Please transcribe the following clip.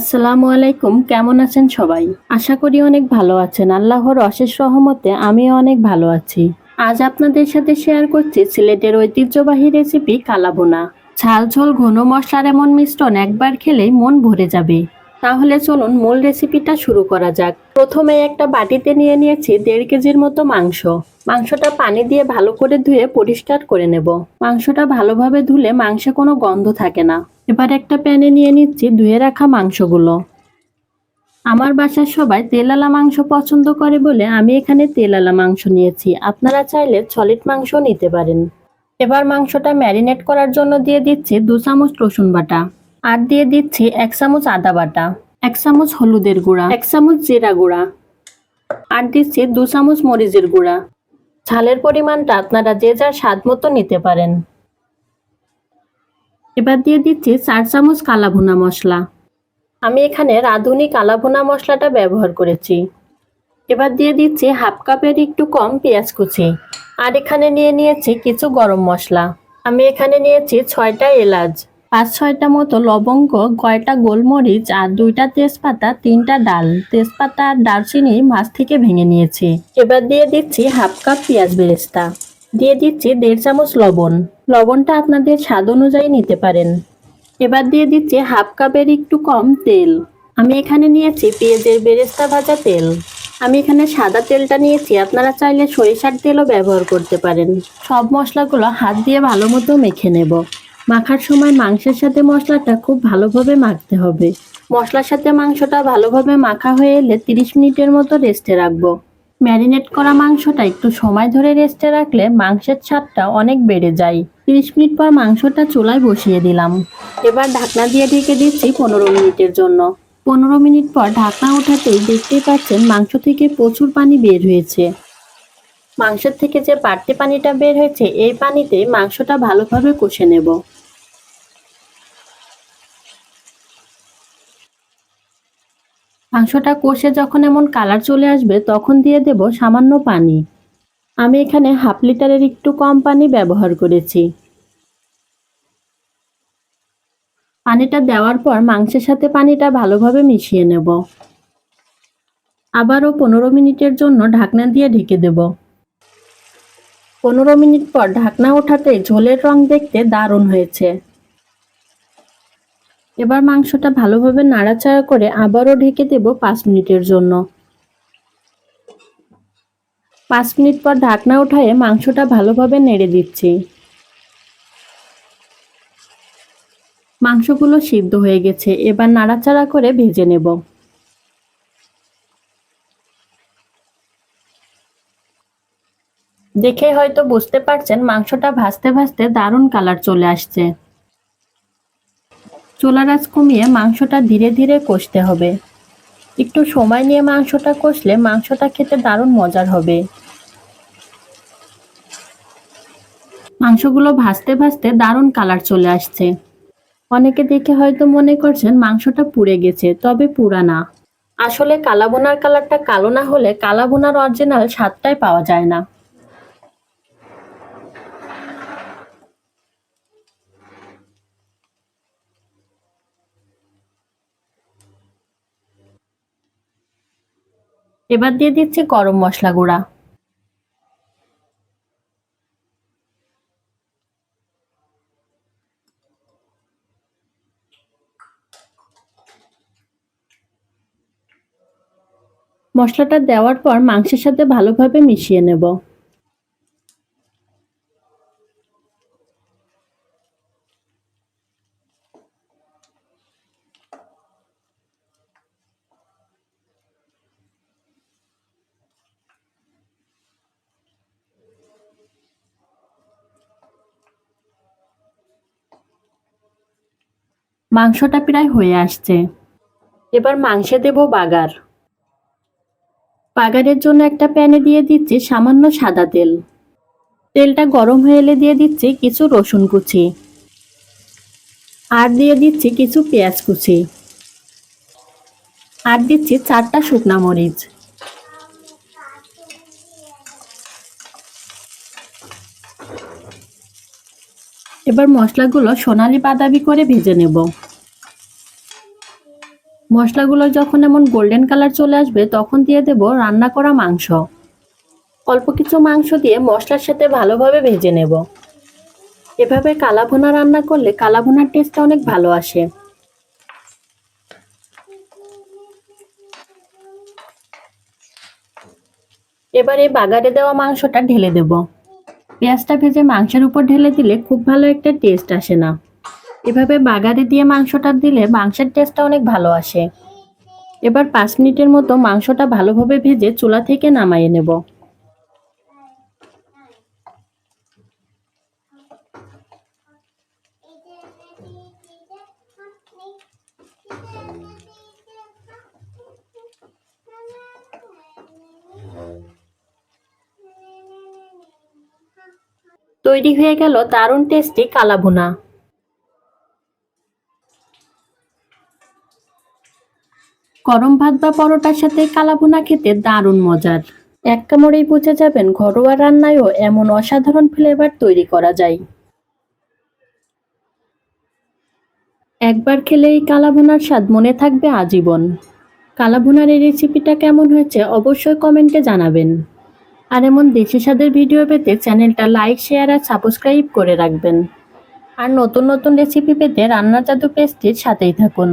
আসসালামু আলাইকুম, কেমন আছেন সবাই? আশা করি অনেক ভালো আছেন। আল্লাহর অশেষ রহমতে আমিও অনেক ভালো আছি। আজ আপনাদের সাথে শেয়ার করছি সিলেটের ঐতিহ্যবাহী রেসিপি কালাবোনা ঝাল ঝোল ঘন মশলার এমন মিশ্রণ একবার খেলেই মন ভরে যাবে। তাহলে চলুন মূল রেসিপিটা শুরু করা যাক। প্রথমে একটা বাটিতে নিয়ে নিয়েছি দেড় কেজির মতো মাংস। মাংসটা পানি দিয়ে ভালো করে ধুয়ে পরিষ্কার করে নেব। মাংসটা ভালোভাবে ধুলে মাংসে কোনো গন্ধ থাকে না। এবার একটা প্যানে নিয়ে নিচ্ছি ধুয়ে রাখা মাংসগুলো। আমার বাসার সবাই তেলালা মাংস পছন্দ করে বলে আমি এখানে তেলালা মাংস নিয়েছি। আপনারা চাইলে সলিড মাংস নিতে পারেন। এবার মাংসটা ম্যারিনেট করার জন্য দিয়ে দিচ্ছি দু চামচ রসুন বাটা। আর দিয়ে দিচ্ছি এক চামচ আদা বাটা, এক চামচ হলুদের গুঁড়া, এক চামচ জিরা গুঁড়া আর দিচ্ছি দু চামচ মরিচের গুঁড়া। ঝালের পরিমাণটা আপনারা যে যার স্বাদ মতো নিতে পারেন। এবার দিয়ে দিচ্ছি চার চামচ কালাভুনা মশলা। আমি এখানে রাঁধুনি কালাভুনা মশলাটা ব্যবহার করেছি। এবার দিয়ে দিচ্ছি হাফ কাপের একটু কম পেঁয়াজ কুচি। আর এখানে নিয়ে নিয়েছি কিছু গরম মশলা। আমি এখানে নিয়েছি ছয়টা এলাচ। পাঁচ ছয়টা মতো লবঙ্গ, কয়টা গোলমরিচ আর দুইটা তেজপাতা, তিনটা ডাল। তেজপাতা আর দারচিনি মাছ থেকে ভেঙে নিয়েছি। এবার দিয়ে দিচ্ছি হাফ কাপ পেঁয়াজ বেরেস্তা। দিয়ে দিচ্ছি দেড় চামচ লবণ। লবণটা আপনাদের স্বাদ অনুযায়ী নিতে পারেন। এবার দিয়ে দিচ্ছি হাফ কাপের একটু কম তেল। আমি এখানে নিয়েছি পেঁয়াজের বেরেস্তা ভাজা তেল। আমি এখানে সাদা তেলটা নিয়েছি, আপনারা চাইলে সরিষার তেলও ব্যবহার করতে পারেন। সব মশলাগুলো হাত দিয়ে ভালো মতো মেখে নেব। মাখার সময় মাংসের সাথে মশলাটা খুব ভালোভাবে মাখতে হবে। মশলার সাথে মাংসটা ভালোভাবে মাখা হয়ে এলে তিরিশ মিনিটের মতো রেস্টে রাখব। ম্যারিনেট করা মাংসটা একটু সময় ধরে রেস্টে রাখলে মাংসের স্বাদটা অনেক বেড়ে যায়। তিরিশ মিনিট পর মাংসটা চুলায় বসিয়ে দিলাম। এবার ঢাকনা দিয়ে ঢেকে দিচ্ছি পনেরো মিনিটের জন্য। পনেরো মিনিট পর ঢাকনা ওঠাতেই দেখতেই পাচ্ছেন মাংস থেকে প্রচুর পানি বের হয়েছে। মাংসের থেকে যে বাড়তি পানিটা বের হয়েছে, এই পানিতে মাংসটা ভালোভাবে কষে নেব। মাংসটা কষে যখন এমন কালার চলে আসবে, তখন দিয়ে দেব সামান্য পানি। আমি এখানে হাফ লিটারের একটু কম পানি ব্যবহার করেছি। পানিটা দেওয়ার পর মাংসের সাথে পানিটা ভালোভাবে মিশিয়ে নেব। আবারও পনেরো মিনিটের জন্য ঢাকনা দিয়ে ঢেকে দেব। পনেরো মিনিট পর ঢাকনা ওঠাতে ঝোলের রং দেখতে দারুণ হয়েছে। এবার মাংসটা ভালোভাবে নাড়াচাড়া করে আবারও ঢেকে দেব পাঁচ মিনিটের জন্য। পাঁচ মিনিট পর ঢাকনা উঠায়ে মাংসটা ভালোভাবে নেড়ে দিচ্ছি। মাংসগুলো সিদ্ধ হয়ে গেছে, এবার নাড়াচাড়া করে ভেজে নেব। দেখে হয়তো বুঝতে পারছেন মাংসটা ভাজতে ভাজতে দারুণ কালার চলে আসছে। চুলার কমিয়ে মাংসটা ধীরে ধীরে কষতে হবে। একটু সময় নিয়ে মাংসটা কষলে মাংসটা খেতে দারুণ মজার হবে। মাংসগুলো ভাজতে ভাজতে দারুণ কালার চলে আসছে। অনেকে দেখে হয়তো মনে করছেন মাংসটা পুড়ে গেছে, তবে পুরা না আসলে কালাবোনার কালারটা কালো না হলে কালাবোনার অরিজিনাল স্বাদটাই পাওয়া যায় না। এবার দিয়ে দিচ্ছি গরম মশলা গুঁড়া। মশলাটা দেওয়ার পর মাংসের সাথে ভালোভাবে মিশিয়ে নেব। মাংসটা প্রায় হয়ে আসছে। এবার মাংসে দেব বাগার। বাগারের জন্য একটা প্যানে দিয়ে দিচ্ছি সামান্য সাদা তেল। তেলটা গরম হয়ে এলে দিয়ে দিচ্ছি কিছু রসুন কুচি। আর দিয়ে দিচ্ছি কিছু পেঁয়াজ কুচি। আর দিচ্ছি চারটা শুকনা মরিচ। এবার মশলাগুলো সোনালি বাদামি করে ভেজে নেব। মশলাগুলো যখন এমন গোল্ডেন কালার চলে আসবে, তখন দিয়ে দেব রান্না করা মাংস। অল্প কিছু মাংস দিয়ে মশলার সাথে ভালোভাবে ভেজে নেব। এভাবে কালাভুনা রান্না করলে কালাভুনার টেস্টটা অনেক ভালো আসে। এবারে বাগারে দেওয়া মাংসটা ঢেলে দেব। পেঁয়াজটা ভেজে মাংসের উপর ঢেলে দিলে খুব ভালো একটা টেস্ট আসে না। এভাবে বাগারে দিয়ে মাংসটা দিলে মাংসের টেস্টটা অনেক ভালো আসে। এবার পাঁচ মিনিটের মতো মাংসটা ভালোভাবে ভেজে চুলা থেকে নামাইয়ে নেব। তৈরি হয়ে গেল দারুণ টেস্টি কালাভুনা। গরম ভাত বা পরোটার সাথে কালাভুনা খেতে দারুণ মজার। এক কামড়েই বুঝে যাবেন ঘরোয়া রান্নায়ও এমন অসাধারণ ফ্লেভার তৈরি করা যায়। একবার খেলে এই কালাভুনার স্বাদ মনে থাকবে আজীবন। কালাভুনার এই রেসিপিটা কেমন হয়েছে অবশ্যই কমেন্টে জানাবেন। আর এমন দেশি স্বাদের ভিডিও পেতে চ্যানেলটা লাইক, শেয়ার আর সাবস্ক্রাইব করে রাখবেন। আর নতুন নতুন রেসিপি পেতে রান্না জাদু পেস্টির সাথেই থাকুন।